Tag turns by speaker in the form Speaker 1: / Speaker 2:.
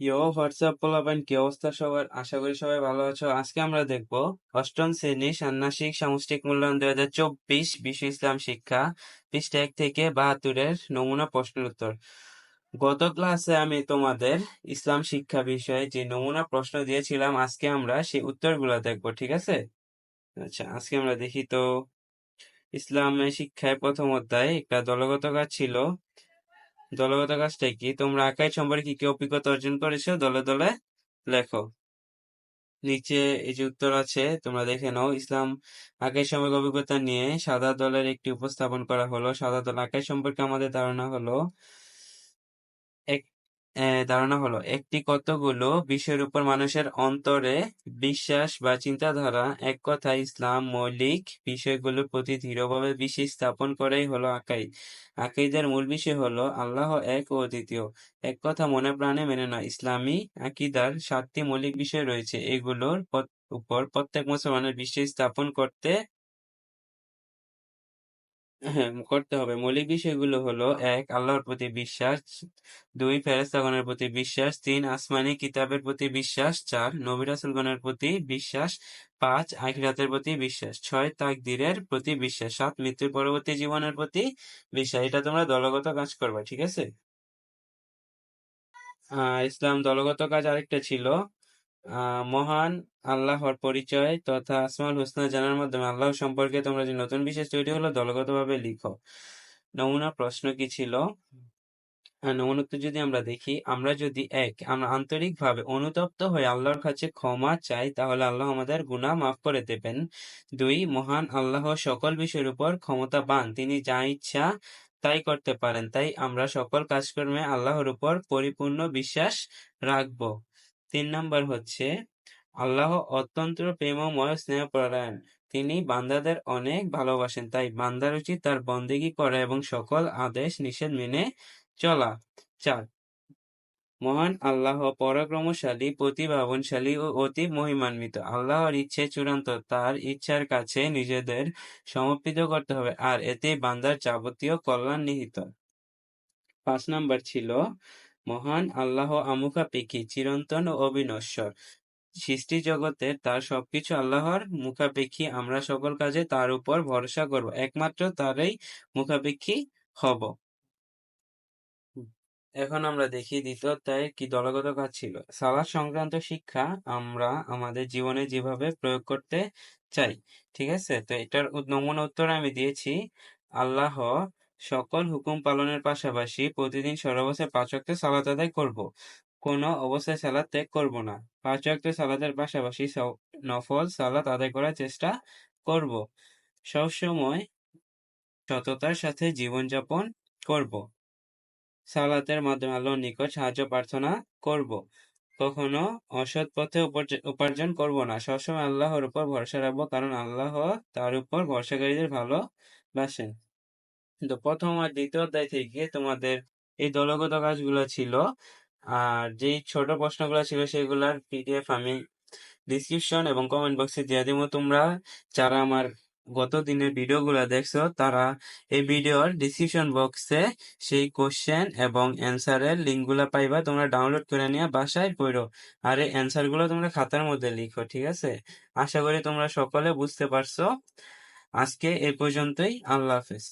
Speaker 1: ইয়ো WhatsApp কি অবস্থা সবার? আশা করি সবাই ভালো আছো। আজকে আমরা দেখব অষ্টম শ্রেণি ষান্মাসিক সামষ্টিক মূল্যায়ন দুই হাজার চব্বিশ বিশ্ব ইসলাম শিক্ষা পৃষ্ঠা এক থেকে বাহাত্তরের নমুনা প্রশ্নের উত্তর। গত ক্লাসে আমি তোমাদের ইসলাম শিক্ষা বিষয়ে যে নমুনা প্রশ্ন দিয়েছিলাম, আজকে আমরা সেই উত্তরগুলো দেখব, ঠিক আছে? আচ্ছা আজকে আমরা দেখি তো। ইসলামের শিক্ষায় প্রথম অধ্যায় একটা দলগত কাজ ছিল। দলগত কাজটা কি? তোমরা আঁকাই সম্পর্কে কি অভিজ্ঞতা অর্জন করেছ? দলে দলে লেখো। নিচে এই যে উত্তর আছে, তোমরা দেখে নাও। ইসলাম আঁকাই সম্পর্কে অভিজ্ঞতা নিয়ে সাদা দলের একটি উপস্থাপন করা হলো। সাদা দল আঁকাই সম্পর্কে আমাদের ধারণা হলো ধারণা হলো, একটি কতগুলো বিষয়ের উপর মানুষের অন্তরে বিশ্বাস বা চিন্তাধারা, এক কথায় ইসলাম, মৌলিক বিষয়গুলোর প্রতি দৃঢ়ভাবে বিশ্বাস স্থাপন করেই হলো আকাই আকিদের মূল বিষয় হলো, আল্লাহ এক ও দ্বিতীয় এক কথা মনে প্রাণে মেনে না, ইসলামী আকিদার সাতটি মৌলিক বিষয় রয়েছে। এগুলোর উপর প্রত্যেক মুসলমানের বিশ্বাস স্থাপন করতে হ্যাঁ করতে হবে। মৌলিক বিষয়গুলো হলো এক আল্লাহর প্রতি বিশ্বাস। দুই ফেরেস্তাগণের প্রতি বিশ্বাস। তিন আসমানি কিতাবের প্রতি বিশ্বাস। চার নবী রাসুলগণের প্রতি বিশ্বাস। পাঁচ আখিরাতের প্রতি বিশ্বাস। ছয় তাকদিরের প্রতি বিশ্বাস। সাত মৃত্যুর পরবর্তী জীবনের প্রতি বিশ্বাস। এটা তোমরা দলগত কাজ করবে ঠিক আছে? আহ ইসলাম দলগত কাজ আরেকটা ছিল। মহান আল্লাহর পরিচয় তথা আসমাউল হুসনা জানার মাধ্যমে আল্লাহ সম্পর্কে তোমরা যে নতুন বিশেষ তৈরি হলো, দলগতভাবে লিখো। নমুনা প্রশ্ন কি ছিল? নমুনা যদি আমরা দেখি, আমরা যদি এক, আমরা আন্তরিকভাবে অনুতপ্ত হয়ে আল্লাহর কাছে ক্ষমা চাই, তাহলে আল্লাহ আমাদের গুনাহ মাফ করে দেবেন। দুই, মহান আল্লাহ সকল বিষয়ের উপর ক্ষমতা পান তিনি যা ইচ্ছা তাই করতে পারেন। তাই আমরা সকল কাজকর্মে আল্লাহর উপর পরিপূর্ণ বিশ্বাস রাখব। তিন নম্বর হচ্ছে, আল্লাহ অত্যন্ত প্রেমময়, স্নেহপরায়ণ। তিনি বান্দাদের অনেক ভালোবাসেন, তাই বান্দার উচিত তার বন্দেগী করা এবং সকল আদেশ নিষেধ মেনে চলা চার মহান আল্লাহ পরাক্রমশালী, প্রতিভাবনশালী ও অতি মহিমান্বিত। আল্লাহর ইচ্ছে চূড়ান্ত, তার ইচ্ছার কাছে নিজেদের সমর্পিত করতে হবে, আর এতে বান্দার যাবতীয় কল্যাণ নিহিত। পাঁচ নাম্বার ছিল মহান আল্লাহ আমুখাপেক্ষী চিরন্তন ও অবিনশ্বর। সৃষ্টি জগতের তার সবকিছু আল্লাহর মুখাপেক্ষী, আমরা সকল কাজে তার উপর ভরসা করব, একমাত্র তারই মুখাপেক্ষী হব। এখন আমরা দেখি দ্বিতীয় অধ্যায়ে কি দলগত কাজ ছিল। সালাদ সংক্রান্ত শিক্ষা আমরা আমাদের জীবনে যেভাবে প্রয়োগ করতে চাই, ঠিক আছে? তো এটার নমুনা উত্তর আমি দিয়েছি, আল্লাহ সকল হুকুম পালনের পাশাপাশি প্রতিদিন সর্বশেষ পাঁচ ওয়াক্ত সালাত আদায় করব। কোনো অবস্থায় সালাদ ত্যাগ করব না। পাঁচ ওয়াক্ত সালাতের পাশাপাশি নফল সালাত আদায় করার চেষ্টা করব। সবসময় সততার সাথে জীবনযাপন করব। সালাতের মাধ্যমে আল্লাহর নিকট সাহায্য প্রার্থনা করব। কখনো অসৎ পথে উপার্জন করব না। সবসময় আল্লাহর উপর ভরসা রাখব কারণ আল্লাহ তার উপর ভরসাকারীদের ভালোবাসেন। তো প্রথম আর দ্বিতীয় অধ্যায় থেকে তোমাদের এই দলগত কাজগুলো ছিল। আর যেই ছোট প্রশ্নগুলো ছিল সেগুলার পিডিএফ আমি ডিসক্রিপশন এবং কমেন্ট বক্সে দিয়ে দিব। তোমরা যারা আমার গত দিনের ভিডিওগুলো দেখছ, তারা এই ভিডিওর ডিসক্রিপশন বক্সে সেই কোশ্চেন এবং অ্যান্সারের লিঙ্কগুলো পাইবা। তোমরা ডাউনলোড করে নিয়ে বাসায় পড়ো আর এই অ্যান্সারগুলো তোমরা খাতার মধ্যে লিখো, ঠিক আছে? আশা করি তোমরা সকলে বুঝতে পারছ। আজকে এ পর্যন্তই। আল্লাহ হাফেজ।